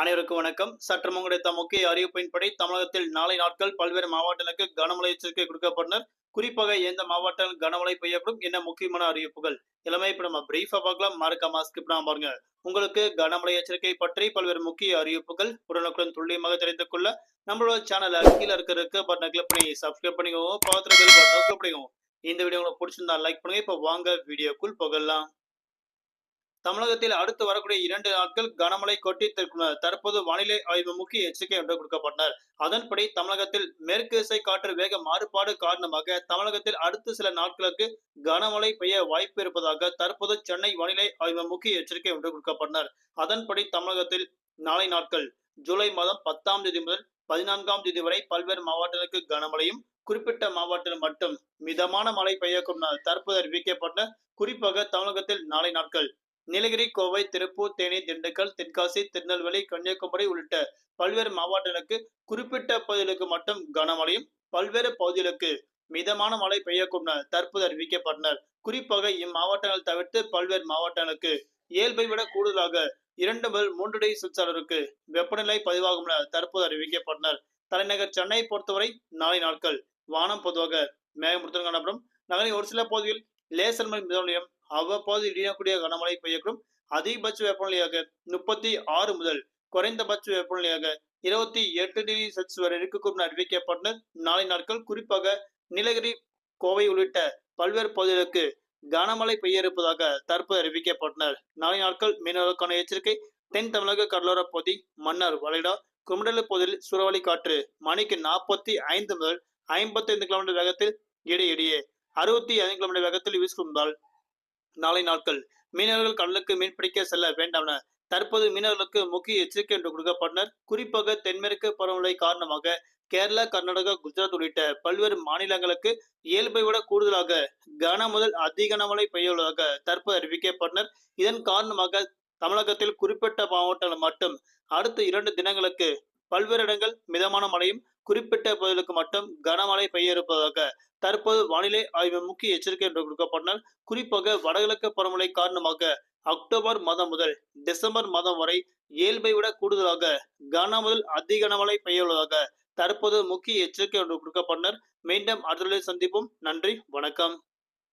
அனைவருக்கும் வணக்கம். சற்று முன் கிடைத்த முக்கிய அறிவிப்பின்படி தமிழகத்தில் நாளை நாட்கள் பல்வேறு மாவட்டங்களுக்கு கனமழை எச்சரிக்கை கொடுக்கப்பட்டனர். குறிப்பாக எந்த மாவட்டங்கள் கனமழை பெய்யப்படும் என்ன முக்கியமான அறிவிப்புகள் எல்லாமே இப்ப நம்ம பிரீஃபா பார்க்கலாம். மறக்க மாஸ்க் பண்ணாம பாருங்க. உங்களுக்கு கனமழை எச்சரிக்கை பற்றி பல்வேறு முக்கிய அறிவிப்புகள் உடனுக்குடன் துல்லியமாக தெரிந்து கொள்ள நம்மளோட சேனல் கீழே இருக்கிறதுக்கு பட்டனை கிளிக் பண்ணி சப்ஸ்கிரைப் பண்ணிக்கோங்க. பார்த்துட்டு பட்டனை கிளிக் பண்ணிக்கோங்க. இந்த வீடியோ உங்களுக்கு பிடிச்சிருந்தா லைக் பண்ணுங்க. இப்போ வாங்க வீடியோக்குள் போகலாம். தமிழகத்தில் அடுத்து வரக்கூடிய இரண்டு நாட்கள் கனமழை கொட்டி தற்போது வானிலை ஆய்வு முக்கிய எச்சரிக்கை ஒன்று கொடுக்கப்பட்டனர். அதன்படி தமிழகத்தில் மேற்கு இசை காற்று வேக மாறுபாடு காரணமாக தமிழகத்தில் அடுத்த சில நாட்களுக்கு கனமழை பெய்ய வாய்ப்பு இருப்பதாக தற்போது சென்னை வானிலை ஆய்வு முக்கிய எச்சரிக்கை ஒன்று கொடுக்கப்பட்டனர். அதன்படி தமிழகத்தில் நாளை நாட்கள் ஜூலை மாதம் பத்தாம் தேதி முதல் பதினான்காம் தேதி வரை பல்வேறு மாவட்டங்களுக்கு கனமழையும் குறிப்பிட்ட மாவட்டத்தில் மட்டும் மிதமான மழை பெய்யக்கும் தற்போது அறிவிக்கப்பட்ட குறிப்பாக தமிழகத்தில் நாளை நாட்கள் நீலகிரி கோவை திருப்பூர் தேனி திண்டுக்கல் தென்காசி திருநெல்வேலி கன்னியாகுமரி உள்ளிட்ட பல்வேறு மாவட்டங்களுக்கு குறிப்பிட்ட பகுதிகளுக்கு மட்டும் கனமழையும் பல்வேறு பகுதிகளுக்கு மிதமான மழை பெய்யக்கும் தற்போது அறிவிக்கப்பட்டனர். குறிப்பாக இம்மாவட்டங்கள் தவிர்த்து பல்வேறு மாவட்டங்களுக்கு இயல்பை விட கூடுதலாக இரண்டு முதல் மூன்று டிகிரி செல்சியஸருக்கு வெப்பநிலை பதிவாகும் என தற்போது அறிவிக்கப்பட்டனர். தலைநகர் சென்னை பொறுத்தவரை நாளை நாட்கள் வானம் பொதுவாக மேகமூர்த்தம் காணப்படும். நகரின் ஒரு சில பகுதியில் லேசர் மழை மிதமலையும் அவ்வப்போது இடியக்கூடிய கனமழை பெய்யக்கூடும். அதிகபட்ச வெப்பநிலையாக முப்பத்தி ஆறு முதல் குறைந்தபட்ச வெப்பநிலையாக இருபத்தி எட்டு டிகிரி செல்சியஸ் வரை இருக்கக்கூடும் அறிவிக்கப்பட்டனர் நாளை நாட்கள். குறிப்பாக நீலகிரி கோவை உள்ளிட்ட பல்வேறு பகுதிகளுக்கு கனமழை பெய்ய இருப்பதாக தற்போது அறிவிக்கப்பட்டனர். நாளை நாட்கள் மீனவர்களுக்கான எச்சரிக்கை. தென் தமிழக கடலோர பகுதி மன்னார் வளைடா குமடலு பகுதியில் சூறாவளி காற்று மணிக்கு நாற்பத்தி ஐந்து முதல் ஐம்பத்தி ஐந்து கிலோமீட்டர் வேகத்தில் இடையிடையே அறுபத்தி ஐந்து கிலோமீட்டர் வேகத்தில் வீசுவதால் நாளை நாட்கள். மீனவர்கள் கடலுக்கு மீன் பிடிக்க செல்ல வேண்டாம் என தற்போது மீனவர்களுக்கு முக்கிய எச்சரிக்கை என்று கொடுக்கப்பட்டனர் குறிப்பாக தென்மேற்கு பருவமழை காரணமாக கேரளா கர்நாடகா குஜராத் உள்ளிட்ட பல்வேறு மாநிலங்களுக்கு இயல்பை விட கூடுதலாக கன முதல் அதிகனமழை பெய்யுள்ளதாக தற்போது அறிவிக்கப்பட்டனர் இதன் காரணமாக தமிழகத்தில் குறிப்பிட்ட மாவட்டங்கள் மட்டும் அடுத்த இரண்டு தினங்களுக்கு பல்வேறு இடங்கள் மிதமான மழையும் குறிப்பிட்ட பகுதிகளுக்கு மட்டும் கனமழை பெய்ய இருப்பதாக தற்போது வானிலை ஆய்வு முக்கிய எச்சரிக்கை என்று கொடுக்கப்பட்டனர் குறிப்பாக வடகிழக்கு பருவமழை காரணமாக அக்டோபர் மாதம் முதல் டிசம்பர் மாதம் வரை இயல்பை விட கூடுதலாக கன முதல் அதிக கனமழை பெய்யுள்ளதாக தற்போது முக்கிய எச்சரிக்கை ஒன்று கொடுக்கப்பட்டனர். மீண்டும் அடுத்த சந்திப்போம். நன்றி. வணக்கம்.